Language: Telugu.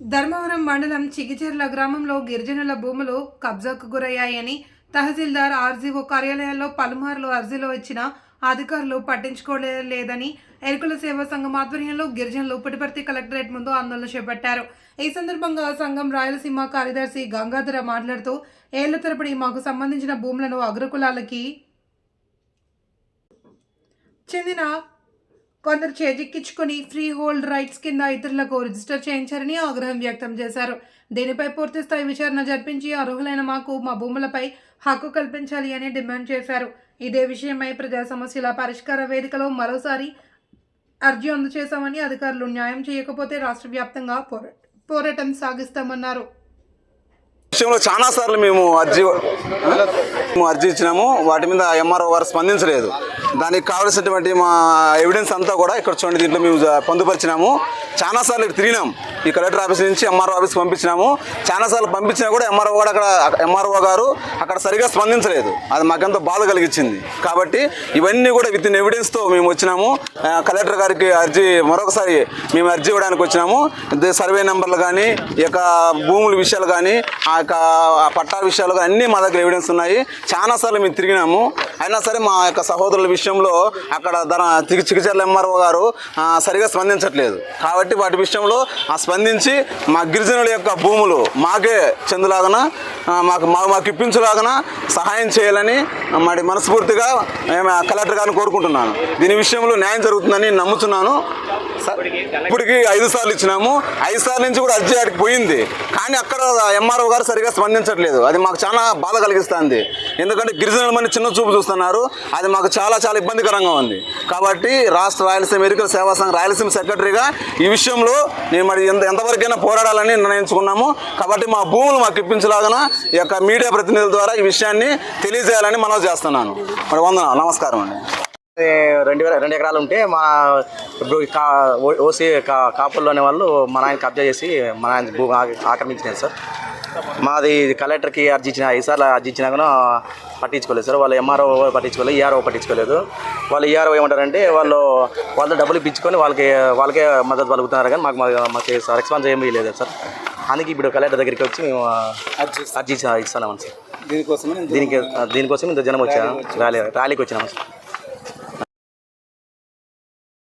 ధర్మవరం మండలం చిగిచెర్ల గ్రామంలో గిరిజనుల భూములు కబ్జాకు గురయ్యాయని తహసీల్దార్ ఆర్జీఓ కార్యాలయాల్లో పలుమార్లు అర్జీలు ఇచ్చిన అధికారులు పట్టించుకోలేదని ఎరుకుల సేవా సంఘం ఆధ్వర్యంలో గిరిజనులు పుటిపర్తి కలెక్టరేట్ ముందు ఆందోళన చేపట్టారు. ఈ సందర్భంగా సంఘం రాయలసీమ కార్యదర్శి గంగాధర మాట్లాడుతూ ఏళ్ళ తరబడి మాకు సంబంధించిన భూములను అగ్రకులాలకి చెందిన కొందరు చేజిక్కించుకొని ఫ్రీ హోల్డ్ రైట్స్ కింద ఇతరులకు రిజిస్టర్ చేయించారని ఆగ్రహం వ్యక్తం చేశారు. దీనిపై పూర్తి స్థాయి విచారణ జరిపించి అర్హులైన మాకు మా భూములపై హక్కు కల్పించాలి అని డిమాండ్ చేశారు. ఇదే విషయమై ప్రజా సమస్యల పరిష్కార వేదికలో మరోసారి అర్జీ అందజేశామని అధికారులు న్యాయం చేయకపోతే రాష్ట్ర వ్యాప్తంగా పోరాటం సాగిస్తామన్నారు. విషయంలో చాలా సార్లు మేము అర్జీ మేము అర్జీ ఇచ్చినాము. వాటి మీద ఎంఆర్ఓ గారు స్పందించలేదు. దానికి కావలసినటువంటి మా ఎవిడెన్స్ అంతా కూడా ఇక్కడ చూడండి దీంట్లో మేము పొందుపరిచినాము. చాలా సార్లు ఇక్కడ తిరిగినాం. ఈ కలెక్టర్ ఆఫీస్ నుంచి ఎంఆర్ఓ ఆఫీస్కి పంపించినాము. చాలా సార్లు పంపించినా కూడా ఎంఆర్ఓ కూడా అక్కడ ఎంఆర్ఓ గారు అక్కడ సరిగా స్పందించలేదు. అది మాకెంతో బాధ కలిగించింది. కాబట్టి ఇవన్నీ కూడా విత్ ఇన్ ఎవిడెన్స్తో మేము వచ్చినాము. కలెక్టర్ గారికి అర్జీ మరొకసారి మేము అర్జీ ఇవ్వడానికి వచ్చినాము. సర్వే నెంబర్లు కానీ ఈ యొక్క భూముల విషయాలు కానీ ఆ యొక్క పట్టాల విషయాలు కానీ అన్నీ మా దగ్గర ఎవిడెన్స్ ఉన్నాయి. చాలా సార్లు మేము తిరిగినాము. అయినా సరే మా యొక్క సహోదరుల విషయంలో అక్కడ ధర చికిత్సల ఎంఆర్ఓ గారు సరిగా స్పందించట్లేదు. కాబట్టి వాటి విషయంలో ఆ స్పందించి మా గిరిజనుల యొక్క భూములు మాకే చెందులాగన మాకు మా మాకు ఇప్పించులాగన సహాయం చేయాలని మరి మనస్ఫూర్తిగా మేము కలెక్టర్ గారిని కోరుకుంటున్నాను. దీని విషయంలో న్యాయం జరుగుతుందని నమ్ముతున్నాను. ఇప్పటికి ఐదు సార్లు ఇచ్చినాము. ఐదు సార్లు నుంచి కూడా అర్జీ ఆడికి పోయింది. కానీ అక్కడ ఎంఆర్ఓ గారు సరిగా స్పందించట్లేదు. అది మాకు చాలా బాధ కలిగిస్తుంది. ఎందుకంటే గిరిజనుల మంది చిన్న చూపు చూస్తున్నారు. అది మాకు చాలా చాలా ఇబ్బందికరంగా ఉంది. కాబట్టి రాష్ట్ర రాయలసీమ ఎన్నికల సేవా సంఘం రాయలసీమ సెక్రటరీగా ఈ విషయంలో నేను మరి ఎంత ఎంతవరకైనా పోరాడాలని నిర్ణయించుకున్నాము. కాబట్టి మా భూములు మాకు ఇప్పించలాగన ఈ యొక్క మీడియా ప్రతినిధుల ద్వారా ఈ విషయాన్ని తెలియజేయాలని మనం చేస్తున్నాను. మరి వందన నమస్కారం అండి. రెండు వేల రెండు ఎకరాలు ఉంటే మా ఇప్పుడు కా ఓసీ కా కాపుల్లో అనే వాళ్ళు మా నాయన కబ్జా చేసి మా నాయన భూ ఆక్రమించినారు సార్. మాది కలెక్టర్కి అర్జీ ఇచ్చిన ఐదు అర్జీ ఇచ్చినా కూడా పట్టించుకోలేదు సార్. వాళ్ళు ఎంఆర్ఓ పట్టించుకోలేదు ఈఆర్ఓ పట్టించుకోలేదు. వాళ్ళు ఈఆర్ఓ ఏమంటారంటే వాళ్ళు వాళ్ళతో డబ్బులు ఇప్పించుకొని వాళ్ళకి వాళ్ళకే మద్దతు పలుకుతున్నారు కానీ మాకు మాకు- రెస్పాన్స్ ఏమీ లేదు సార్. అందుకే ఇప్పుడు కలెక్టర్ దగ్గరికి వచ్చి మేము అర్జీ ఇస్తున్నాం సార్. దీనికోసమే దీనికి దీనికోసం ఇంత జనం వచ్చా. ర్యాలీ ర్యాలీకి వచ్చినాము సార్.